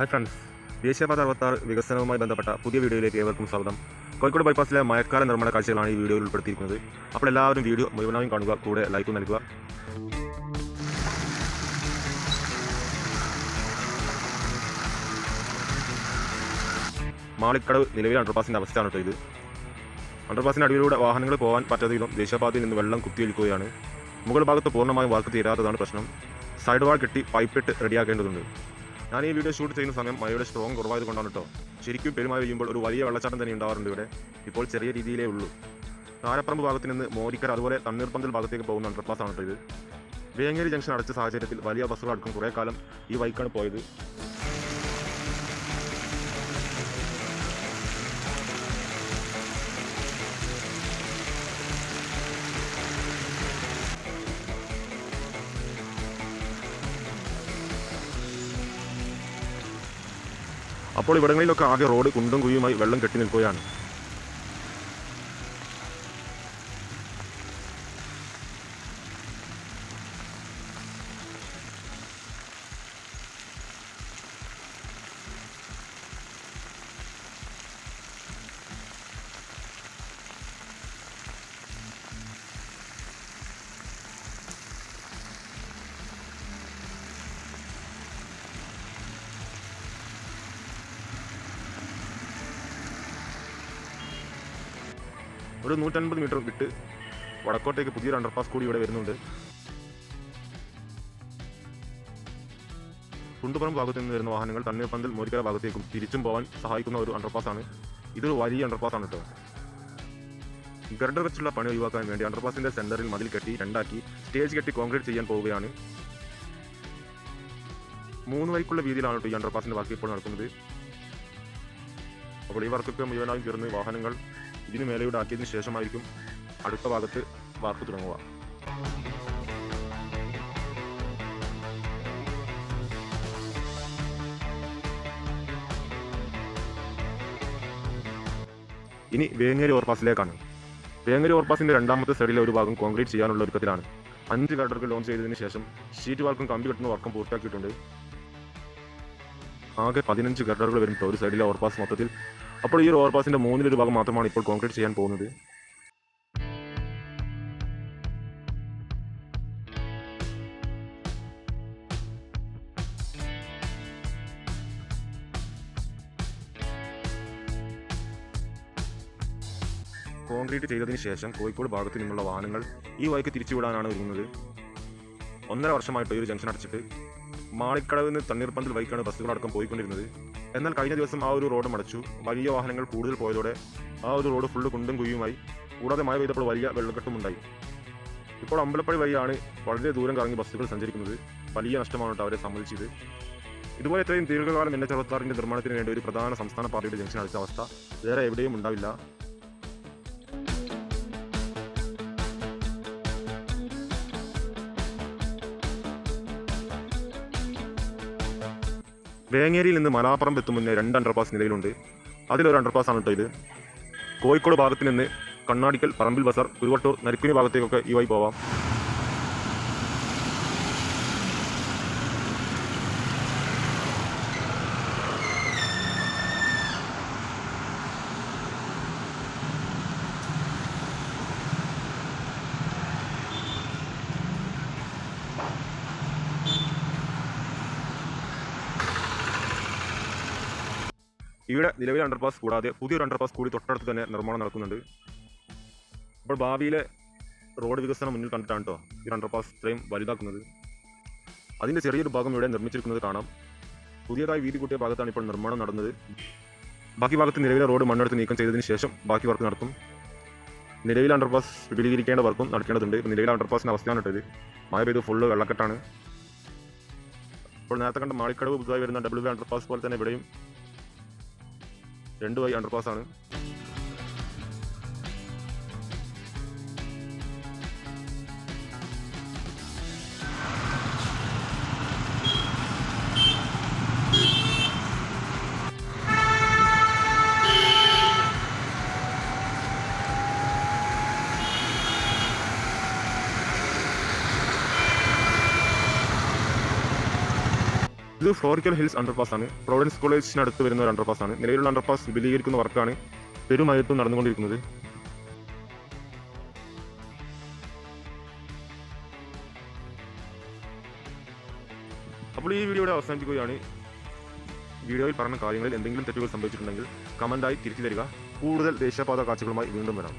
Hi friends ദേശീയപാത അറുപത്താറ് വികസനവുമായി ബന്ധപ്പെട്ട പുതിയ വീഡിയോയിലേക്ക് ഏവർക്കും സ്വാഗതം. കോഴിക്കോട് ബൈപ്പാസിലെ മഴക്കാല നിർമ്മാണ കാഴ്ചകളാണ് ഈ വീഡിയോയിൽ ഉൾപ്പെടുത്തിയിരിക്കുന്നത്. അപ്പോൾ എല്ലാവരും വീഡിയോ മുഴുവനായും കാണുക കൂടെ ലൈക്കും നൽകുക. മാളിക്കടവ് നിലവിലെ അണ്ടർപാസിന്റെ അവസ്ഥയാണ് കേട്ടോ ഇത്. അണ്ടർപാസിന്റെ അടിയിലൂടെ വാഹനങ്ങൾ പോകാൻ പറ്റാത്തതിലും ദേശീയപാതയിൽ നിന്ന് വെള്ളം കുത്തിയൊലിക്കുകയാണ്. മുകൾ ഭാഗത്ത് പൂർണമായും വർക്ക് തീരാത്തതാണ് പ്രശ്നം. സൈഡ് വാൾ കെട്ടി പൈപ്പിട്ട് റെഡിയാക്കേണ്ടതുണ്ട് ഞാൻ ഈ വീഡിയോ ഷൂട്ട് ചെയ്യുന്ന സമയം മഴയുടെ സ്ട്രോങ് കുറവായത് കൊണ്ടാണ് കേട്ടോ ശരിക്കും പെരുമഴ പെയ്യുമ്പോൾ ഒരു വലിയ വെള്ളച്ചാട്ടം തന്നെ ഉണ്ടാവാറുണ്ട് ഇവിടെ. ഇപ്പോൾ ചെറിയ രീതിയിലേ ഉള്ളൂ. താരപ്പറമ്പ് ഭാഗത്ത് നിന്ന് മോരിക്കര അതുപോലെ തണ്ണീർപ്പന്തൽ ഭാഗത്തേക്ക് പോകുന്ന അണ്ടർപാസ് ആണ് കേട്ടോ ഇത്. വേങ്ങേരി ജംഗ്ഷൻ അടച്ച സാഹചര്യത്തിൽ വലിയ ബസ്സുകൾ അടക്കം കുറേ കാലം ഈ വൈക്കാണ് പോയത്. അപ്പോൾ ഇവിടങ്ങളിലൊക്കെ ആകെ റോഡ് കുണ്ടും കുഴിയുമായി വെള്ളം കെട്ടി നിൽക്കുകയാണ്. ഒരു നൂറ്റൻപത് മീറ്റർ വിട്ട് വടക്കോട്ടേക്ക് പുതിയൊരു അണ്ടർപാസ് കൂടി ഇവിടെ വരുന്നുണ്ട്. കുണ്ടുപുറം ഭാഗത്ത് നിന്ന് വരുന്ന വാഹനങ്ങൾ തണ്ണീർപ്പന്തൽ മോരിക്കര ഭാഗത്തേക്കും തിരിച്ചും പോകാൻ സഹായിക്കുന്ന ഒരു അണ്ടർപാസ് ആണ്. ഇതൊരു വലിയ അണ്ടർപാസ് ആണ് കേട്ടോ. ഗർഡർ വെച്ചുള്ള പണി ഒഴിവാക്കാൻ വേണ്ടി അണ്ടർപാസിന്റെ സെന്ററിൽ മതിൽ കെട്ടി രണ്ടാക്കി സ്റ്റേജ് കെട്ടി കോൺക്രീറ്റ് ചെയ്യാൻ പോവുകയാണ്. മൂന്ന് വൈക്കുള്ള വീതിയിലാണ് ഈ അണ്ടർപാസിന്റെ വർക്ക് ഇപ്പോൾ നടക്കുന്നത്. അപ്പോൾ ഈ വർക്കൊക്കെ മുഴുവനായും തീർന്ന് വാഹനങ്ങൾ ഇതിന് മേലെയുടെ ആക്കിയതിനു ശേഷമായിരിക്കും അടുത്ത ഭാഗത്ത് വാർപ്പ് തുടങ്ങുക. ഇനി വേങ്ങേരി ഓവർപാസിലേക്കാണ്. വേങ്ങേരി ഓവർപാസിന്റെ രണ്ടാമത്തെ സൈഡിലെ ഒരു ഭാഗം കോൺക്രീറ്റ് ചെയ്യാനുള്ള ഒരുക്കത്തിലാണ്. അഞ്ച് ഗഡറുകൾ ലോഞ്ച് ചെയ്തതിനു ശേഷം ഷീറ്റ് വാർക്കും കമ്പി കെട്ടുന്ന വർക്കും പൂർത്തിയാക്കിയിട്ടുണ്ട്. ആകെ പതിനഞ്ച് ഗർഡറുകൾ വരുമ്പോൾ ഒരു സൈഡിലെ ഓവർപാസ് മൊത്തത്തിൽ അപ്പോൾ ഈ ഒരു ഓവർപാസിന്റെ മൂന്നിലൊരു ഭാഗം മാത്രമാണ് ഇപ്പോൾ കോൺക്രീറ്റ് ചെയ്യാൻ പോകുന്നത്. കോൺക്രീറ്റ് ചെയ്തതിന് ശേഷം കോഴിക്കോട് ഭാഗത്ത് നിന്നുള്ള വാഹനങ്ങൾ ഈ വഴിക്ക് തിരിച്ചുവിടാനാണ് ഒരുങ്ങുന്നത്. ഒന്നര വർഷമായിട്ട് ഈ ഒരു ജംഗ്ഷൻ അടച്ചിട്ട് മാളിക്കടവിൽ നിന്ന് തണ്ണീർപ്പന്തൽ വഴിക്കാണ് ബസ്സുകളടക്കം പോയിക്കൊണ്ടിരുന്നത്. എന്നാൽ കഴിഞ്ഞ ദിവസം ആ ഒരു റോഡ് മടച്ചു. വലിയ വാഹനങ്ങൾ കൂടുതൽ പോയതോടെ ആ ഒരു റോഡ് ഫുള്ള് കുണ്ടും കുഴിയുമായി. കൂടാതെ മഴ പെയ്തപ്പോൾ വലിയ വെള്ളക്കെട്ടും ഉണ്ടായി. ഇപ്പോൾ അമ്പലപ്പടി വഴിയാണ് വളരെ ദൂരം കറങ്ങി ബസ്സുകൾ സഞ്ചരിക്കുന്നത്. വലിയ നഷ്ടമാണ് അവരെ സംബന്ധിച്ചത്. ഇതുപോലെ ഇത്രയും ദീർഘകാലം എൻ എച്ച് അറുപത്താറിന്റെ നിർമ്മാണത്തിന് വേണ്ടി ഒരു പ്രധാന സംസ്ഥാന പാർട്ടിയുടെ ജംഗ്ഷൻ അടിച്ച അവസ്ഥ. വേറെ എവിടെയും ഉണ്ടാവില്ല. വേങ്ങേരിയിൽ നിന്ന് മലാപ്പുറം എത്തും മുന്നേ രണ്ട് അണ്ടർപാസ് നിലവിലുണ്ട് അതിലൊരു അണ്ടർപാസ് ആണ് കേട്ടോ ഇത്. കോഴിക്കോട് ഭാഗത്ത് നിന്ന് കണ്ണാടിക്കൽ പറമ്പിൽ ബസാർ കുരുവട്ടൂർ നരിക്കുനി ഭാഗത്തേക്കൊക്കെ ഈ വഴി പോവാം. ഇവിടെ നിലവിലെ അണ്ടർപാസ് കൂടാതെ പുതിയൊരു അണ്ടർപാസ് കൂടി തൊട്ടടുത്ത് തന്നെ നിർമ്മാണം നടക്കുന്നുണ്ട്. അപ്പോൾ ഭാവിയിലെ റോഡ് വികസനം മുന്നിൽ കണ്ടിട്ടാണ് കേട്ടോ ഈ അണ്ടർപാസ് ഇത്രയും വലുതാക്കുന്നത്. അതിന്റെ ചെറിയൊരു ഭാഗം ഇവിടെ നിർമ്മിച്ചിരിക്കുന്നത് കാണാം. പുതിയതായി വീതി കൂട്ടിയ ഭാഗത്താണ് ഇപ്പോൾ നിർമ്മാണം നടന്നത്. ബാക്കി ഭാഗത്ത് നിലവിലെ റോഡ് മണ്ണെടുത്ത് നീക്കം ചെയ്തതിന് ശേഷം ബാക്കി വർക്ക് നടത്തും നിലവിലെ അണ്ടർപാസ് വിപുലീകരിക്കേണ്ട വർക്കും നടക്കേണ്ടതുണ്ട്. നിലവിലെ അണ്ടർപാസിന്റെ അവസ്ഥയാണ് കേട്ടത് മഴ പെയ്ത് ഫുള്ള് വെള്ളക്കെട്ടാണ്. ഇപ്പോൾ നേരത്തെ കണ്ട മാളിക്കടവ് പുതുതായി വരുന്ന ഡബ്ല്യു അണ്ടർപാസ് പോലെ തന്നെ ഇവിടെയും രണ്ട് വഴി അണ്ടർപാസ് ആണ്. ഇത് ഫ്ലോറിക്കൽ ഹിൽസ് അണ്ടർപാസ് ആണ്. പ്രൊവിഡൻസ് കോളേജിനടുത്ത് വരുന്ന ഒരു അണ്ടർപാസ് ആണ്. നിലവിലുള്ള അണ്ടർപാസ് വിപുലീകരിക്കുന്ന വർക്കാണ് പെരുമയത്തും നടന്നുകൊണ്ടിരിക്കുന്നത്. അപ്പോൾ ഈ വീഡിയോ അവസാനിപ്പിക്കുകയാണ്. വീഡിയോയിൽ പറഞ്ഞ കാര്യങ്ങളിൽ എന്തെങ്കിലും തെറ്റുകൾ സംഭവിച്ചിട്ടുണ്ടെങ്കിൽ കമന്റായി തിരിച്ചു തരിക. കൂടുതൽ ദേശീയപാത കാഴ്ചകളുമായി വീണ്ടും വരാം.